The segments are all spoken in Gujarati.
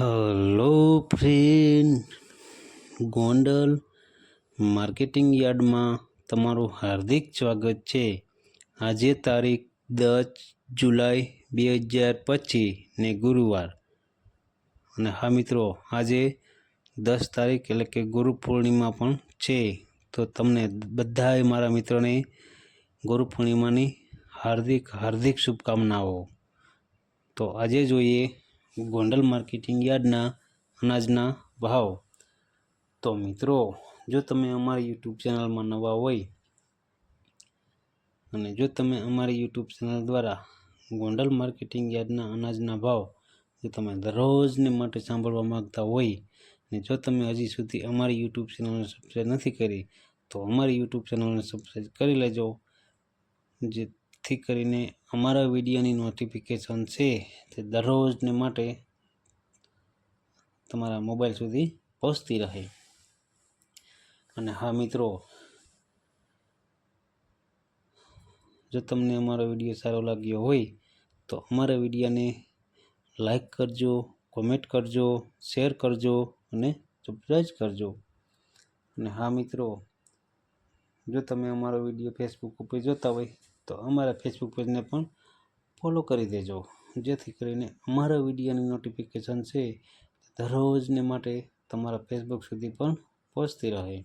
હલો ફ્રેન્ડ ગોંડલ માર્કેટિંગ યાર્ડમાં તમારું હાર્દિક સ્વાગત છે. આજે તારીખ દસ જુલાઈ બે હજાર પચીસ ને ગુરુવાર. અને હા મિત્રો, આજે દસ તારીખ એટલે કે ગુરુ પૂર્ણિમા પણ છે. તો તમને બધાએ મારા મિત્રોને ગુરુ પૂર્ણિમાની હાર્દિક હાર્દિક શુભકામનાઓ. તો આજે જોઈએ ગોંડલ માર્કેટિંગ યાર્ડના અનાજના ભાવ. તો મિત્રો, જો તમે અમારી યુટ્યુબ ચેનલમાં નવા હોય અને જો તમે અમારી યુટ્યુબ ચેનલ દ્વારા ગોંડલ માર્કેટિંગ યાર્ડના અનાજના ભાવ જો તમે દરરોજને માટે સાંભળવા માંગતા હોય અને જો તમે હજી સુધી અમારી યુટ્યુબ ચેનલને સબસ્ક્રાઈબ નથી કરી, તો અમારી યુટ્યુબ ચેનલને સબસ્ક્રાઈબ કરી લેજો. જેથી કરીને અમારા વિડીયોની નોટિફિકેશન છે તે દરરોજને માટે તમારા મોબાઈલ સુધી પહોંચતી રહે. અને હા મિત્રો, જો તમને અમારો વીડિયો સારો લાગ્યો હોય તો અમારા વિડીયોને લાઈક કરજો કોમેન્ટ કરજો શેર કરજો અને સબસ્ક્રાઈબ કરજો. અને હા મિત્રો, જો તમે અમારો વીડિયો ફેસબુક ઉપર જોતા હોય તો અમારા ફેસબુક પેજને પણ ફોલો કરી દેજો. જેથી કરીને અમારા વિડીયોની નોટિફિકેશન છે દરરોજને માટે તમારા ફેસબુક સુધી પણ પહોંચતી રહે.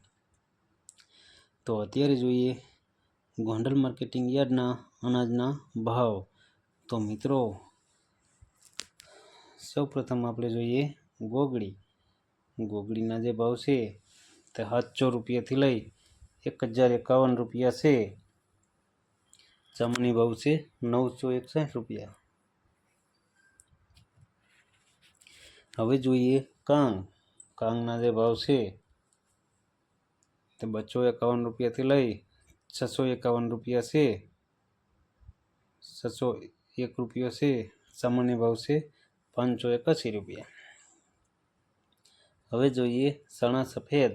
તો અત્યારે જોઈએ ગોંડલ માર્કેટિંગ યાર્ડના અનાજના ભાવ. તો મિત્રો સૌ પ્રથમ આપણે જોઈએ ગોગળી ગોગળીના જે ભાવ છે તે સાતસો રૂપિયાથી લઈ એક હજાર એકાવન રૂપિયા છે. ચામડી ભાવ છે નવસો એકસઠ રૂપિયા. હવે જોઈએ કાંગ. કાંગના જે ભાવ છે તે બસો એકાવન રૂપિયાથી લઈ છસો એકાવન રૂપિયા છે. છસો એક રૂપિયો છે. સામાન્ય ભાવ છે પાંચસો એકાસી રૂપિયા. હવે જોઈએ ચણા સફેદ.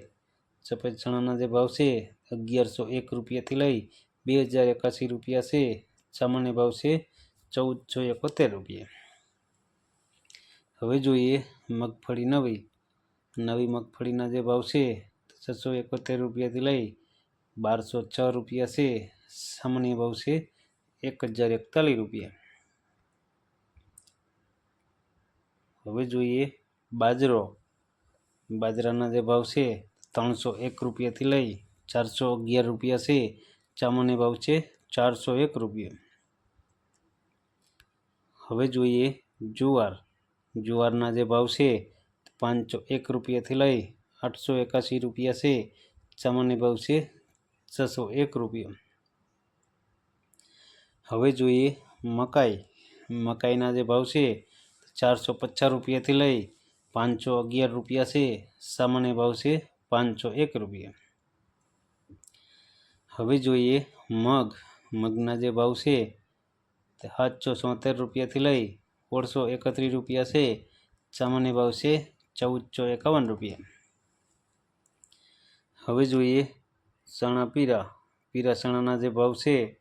સફેદ ચણાના જે ભાવ છે અગિયારસો એક રૂપિયાથી લઈ બે હજાર એકાસી રૂપિયા છે, સામાન્ય ભાવ છે ચૌદસો એકોતેર રૂપિયા. હવે જોઈએ મગફળી નવી. નવી મગફળીના જે ભાવ છે, છસો એકોતેર રૂપિયાથી લઈ બારસો છ રૂપિયા છે, સામાન્ય ભાવ છે એક હજાર એકતાલીસ રૂપિયા. હવે જોઈએ બાજરો. બાજરાના જે ભાવ છે, ત્રણસો એક રૂપિયાથી લઈ ચારસો અગિયાર રૂપિયા છે ચામાન્ય ભાવ છે ચારસો એક રૂપિયા. હવે જોઈએ જુવાર. જુવારના જે ભાવ છે પાંચસો એક રૂપિયાથી લઈ આઠસો એકાસી રૂપિયા છે. સામાન્ય ભાવ છે છસો એક રૂપિયા. હવે જોઈએ મકાઈ. મકાઈના જે ભાવ છે ચારસો પચાસ રૂપિયાથી લઈ પાંચસો અગિયાર રૂપિયા છે. સામાન્ય ભાવ છે પાંચસો એક રૂપિયા. હવે જોઈએ, મગ. મગના જે ભાવ છે તે સાતસો સોતેર રૂપિયાથી લઈ સોળસો એકત્રીસ રૂપિયા છે. સામાન્ય ભાવ છે ચૌદસો એકાવન રૂપિયા. હવે જોઈએ ચણા પીરા. પીરા ચણાના જે ભાવ છે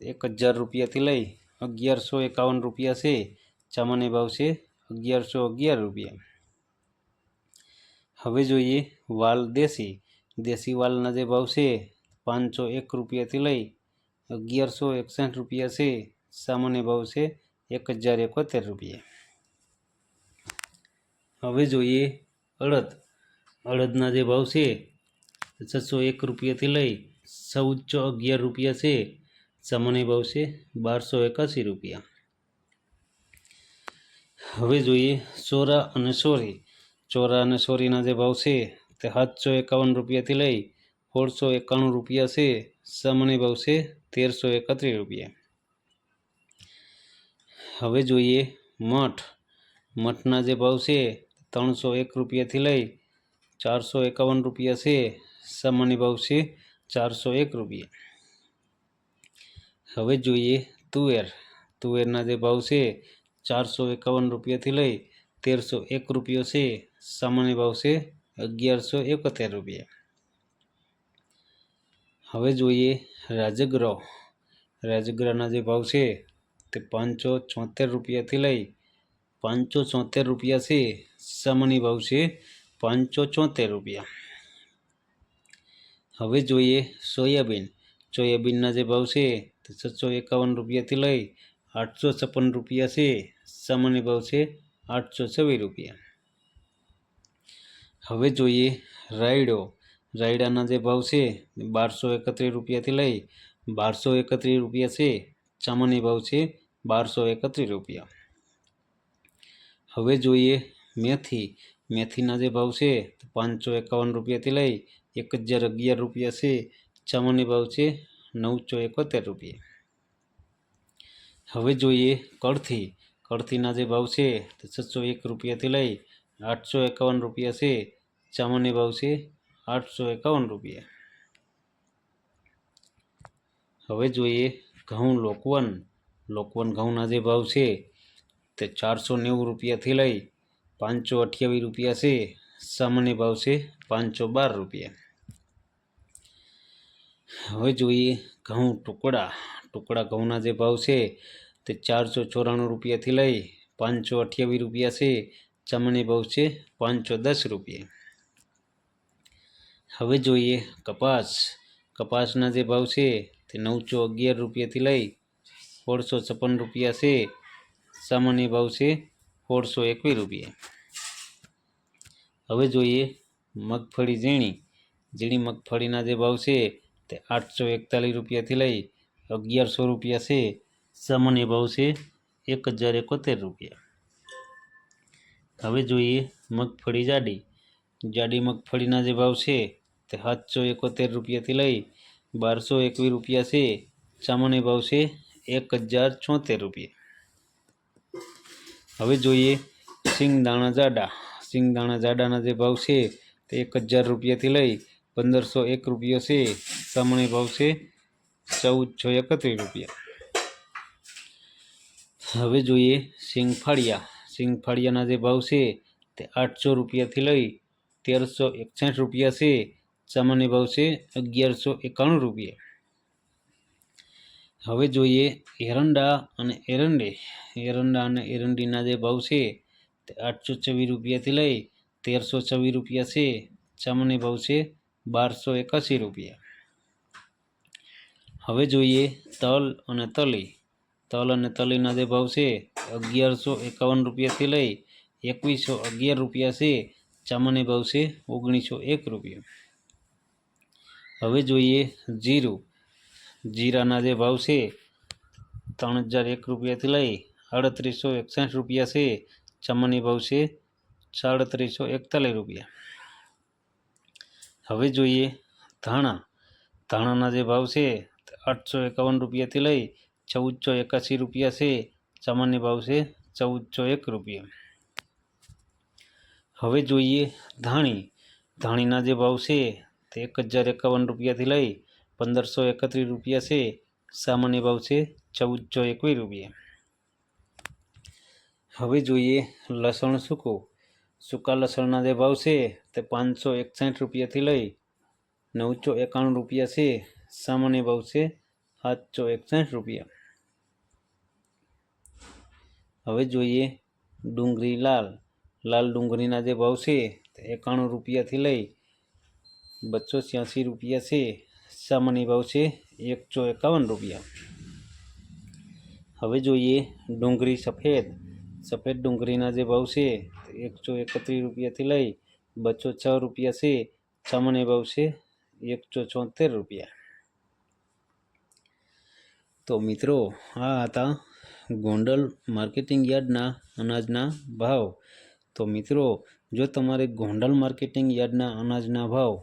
એક હજાર રૂપિયાથી લઈ અગિયારસો એકાવન રૂપિયા છે. સામાન્ય ભાવ છે અગિયારસો અગિયાર રૂપિયા. હવે જોઈએ વાલ દેશી. દેશી વાલના જે ભાવ છે પાંચસો એક રૂપિયાથી લઈ અગિયારસો એકસઠ રૂપિયા છે, સામાન્ય ભાવ છે એક હજાર એકોતેર રૂપિયા. હવે જોઈએ અડદ. અડદના જે ભાવ છે, છસો એક રૂપિયાથી લઈ ચૌદસો અગિયાર રૂપિયા છે, સામાન્ય ભાવ છે બારસો એકાસી રૂપિયા. હવે જોઈએ ચોરા અને સોરી. ચોરા અને સોરીના જે ભાવ છે તે સાતસો એકાવન રૂપિયાથી લઈ સોળસો એકાણું રૂપિયા છે, સામાન્ય ભાવ છે તેરસો એકત્રીસ રૂપિયા. હવે જોઈએ મઠ. મઠના જે ભાવ છે ત્રણસો એક રૂપિયાથી લઈ ચારસો એકાવન રૂપિયા છે, સામાન્ય ભાવ છે ચારસો એક રૂપિયા. હવે જોઈએ તુવેર. તુવેરના જે ભાવ છે ચારસો એકાવન રૂપિયાથી લઈ તેરસો એક રૂપિયો છે, સામાન્ય ભાવ છે અગિયારસો એકોતેર રૂપિયા. હવે જોઈએ રાજગરો રાજગરાના જે ભાવ છે તે પાંચસો છોતેર રૂપિયાથી લઈ પાંચસો ચોંતેર રૂપિયા છે. સામાન્ય ભાવ છે પાંચસો ચોંતેર રૂપિયા. હવે જોઈએ સોયાબીન. સોયાબીનના જે ભાવ છે તે છસો એકાવન રૂપિયાથી લઈ આઠસો છપ્પન રૂપિયા છે. સામાન્ય ભાવ છે આઠસો છવ્વીસ રૂપિયા. હવે જોઈએ રાયડો. રાયડાના જે ભાવ છે બારસો એકત્રીસ રૂપિયાથી લઈ બારસો એકત્રીસ રૂપિયા છે. ચામાની ભાવ છે બારસો એકત્રીસ રૂપિયા. હવે જોઈએ મેથી. મેથીના જે ભાવ છે પાંચસો એકાવન રૂપિયાથી લઈ એક હજાર અગિયાર રૂપિયા છે. ચામાની ભાવ છે નવસો એકોતેર રૂપિયા. હવે જોઈએ કળથી. કળથીના જે ભાવ છે તો છસો એક રૂપિયાથી લઈ આઠસો એકાવન રૂપિયા છે. ચામાની ભાવ છે આઠસો એકાવન રૂપિયા. હવે જોઈએ ઘઉં લોકવન. લોકવન ઘઉંના જે ભાવ છે, તે ચારસો નેવું રૂપિયાથી લઈ પાંચસો અઠ્યાવીસ રૂપિયા છે. સામાન્ય ભાવ છે પાંચસો બાર રૂપિયા. હવે જોઈએ ઘઉં ટુકડા. ટુકડા ઘઉંના જે ભાવ છે, તે ચારસો ચોરાણું રૂપિયાથી લઈ પાંચસો અઠ્યાવીસ રૂપિયા છે. ચમણી ભાવ છે પાંચસો દસ રૂપિયા. હવે જોઈએ, કપાસ. કપાસના જે ભાવ છે તે નવસો અગિયાર રૂપિયાથી લઈ સોળસો છપ્પન રૂપિયા છે. સામાન્ય ભાવ છે સોળસો એકવીસ રૂપિયા. હવે જોઈએ મગફળી ઝીણી. ઝીણી મગફળીના જે ભાવ છે તે આઠસો એકતાલીસ રૂપિયાથી લઈ અગિયારસો રૂપિયા છે. સામાન્ય ભાવ છે એક હજાર એકોતેર રૂપિયા. હવે જોઈએ મગફળી જાડી. જાડી મગફળીના જે ભાવ છે સાતસો એકોતેર રૂપિયાથી લઈ બારસો એકવીસ રૂપિયા છે. સામાન્ય ભાવ છે એક હજાર છોતેર રૂપિયા. હવે જોઈએ સિંગદાણા જાડા. સિંગદાણા જાડાના જે ભાવ છે તે એક હજાર રૂપિયાથી લઈ પંદરસો એક રૂપિયો છે. સામાન્ય ભાવ છે ચૌદસો એકત્રીસ રૂપિયા. હવે જોઈએ સિંગફાળિયા. સિંગફાળિયાના જે ભાવ છે તે આઠસો રૂપિયાથી લઈ તેરસો એકસઠ રૂપિયા છે. સામાન્ય ભાવ છે અગિયારસો એકાણું રૂપિયા. હવે જોઈએ એરંડા અને એરંડી. એરંડા અને એરંડીના જે ભાવ છે તે આઠસો છવ્વીસ રૂપિયાથી લઈ તેરસો છવ્વીસ રૂપિયા છે. સામાન્ય ભાવ છે બારસો એકાસી રૂપિયા. હવે જોઈએ તલ અને તલી. તલ અને તલીના જે ભાવ છે અગિયારસો એકાવન રૂપિયાથી લઈ એકવીસો અગિયાર રૂપિયા છે. સામાન્ય ભાવ છે ઓગણીસો એક રૂપિયા. હવે જોઈએ જીરું. જીરાના જે ભાવ છે, ત્રણ હજાર એક રૂપિયાથી લઈ અડત્રીસો એકસઠ રૂપિયા છે. ચમની ભાવ છે, સાડત્રીસો એકતાલીસ રૂપિયા. હવે જોઈએ ધાણા. ધાણાના જે ભાવ છે, આઠસો એકાવન રૂપિયાથી લઈ ચૌદસો એકાસી રૂપિયા છે. સામાન્ય ભાવ છે, ચૌદસો એક રૂપિયા. હવે જોઈએ ધાણી. ધાણીના જે ભાવ છે તે એક હજાર એકાવન રૂપિયાથી લઈ પંદરસો એકત્રીસ રૂપિયા છે. સામાન્ય ભાવ છે ચૌદસો એકવીસ રૂપિયા. હવે જોઈએ લસણ સૂકું. સૂકા લસણના જે ભાવ છે તે પાંચસો એકસાઠ રૂપિયાથી લઈ નવસો એકાણું રૂપિયા છે. સામાન્ય ભાવ છે સાતસો એકસાઠ રૂપિયા. હવે જોઈએ ડુંગળી લાલ. લાલ ડુંગળીના જે ભાવ છે તે એકાણું રૂપિયાથી લઈ બસો છ્યાસી રૂપિયા છે, સામાન્ય ભાવ છે એકસો એકાવન રૂપિયા. હવે જોઈએ ડુંગળી સફેદ. સફેદ ડુંગળીના જે ભાવ છે, એકસો એકત્રીસ રૂપિયાથી લઈ બસો છ રૂપિયા છે, સામાન્ય ભાવ છે એકસો છોતેર રૂપિયા. તો મિત્રો, આ હતા ગોંડલ માર્કેટિંગ યાર્ડના અનાજના ભાવ. તો મિત્રો, જો તમારે ગોંડલ માર્કેટિંગ યાર્ડના અનાજના ભાવ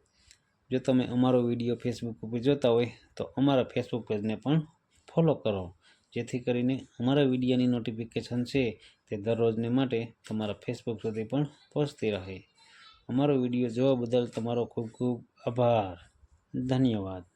જો તમે અમારો વીડિયો ફેસબુક ઉપર જોતા હોય, તો અમારા ફેસબુક પેજને પણ ફોલો કરો. જેથી કરીને અમારા વિડીયોની નોટિફિકેશન છે તે દરરોજને માટે તમારા ફેસબુક સુધી પણ પહોંચતી રહે. અમારો વીડિયો જોવા બદલ તમારો ખૂબ ખૂબ આભાર. ધન્યવાદ.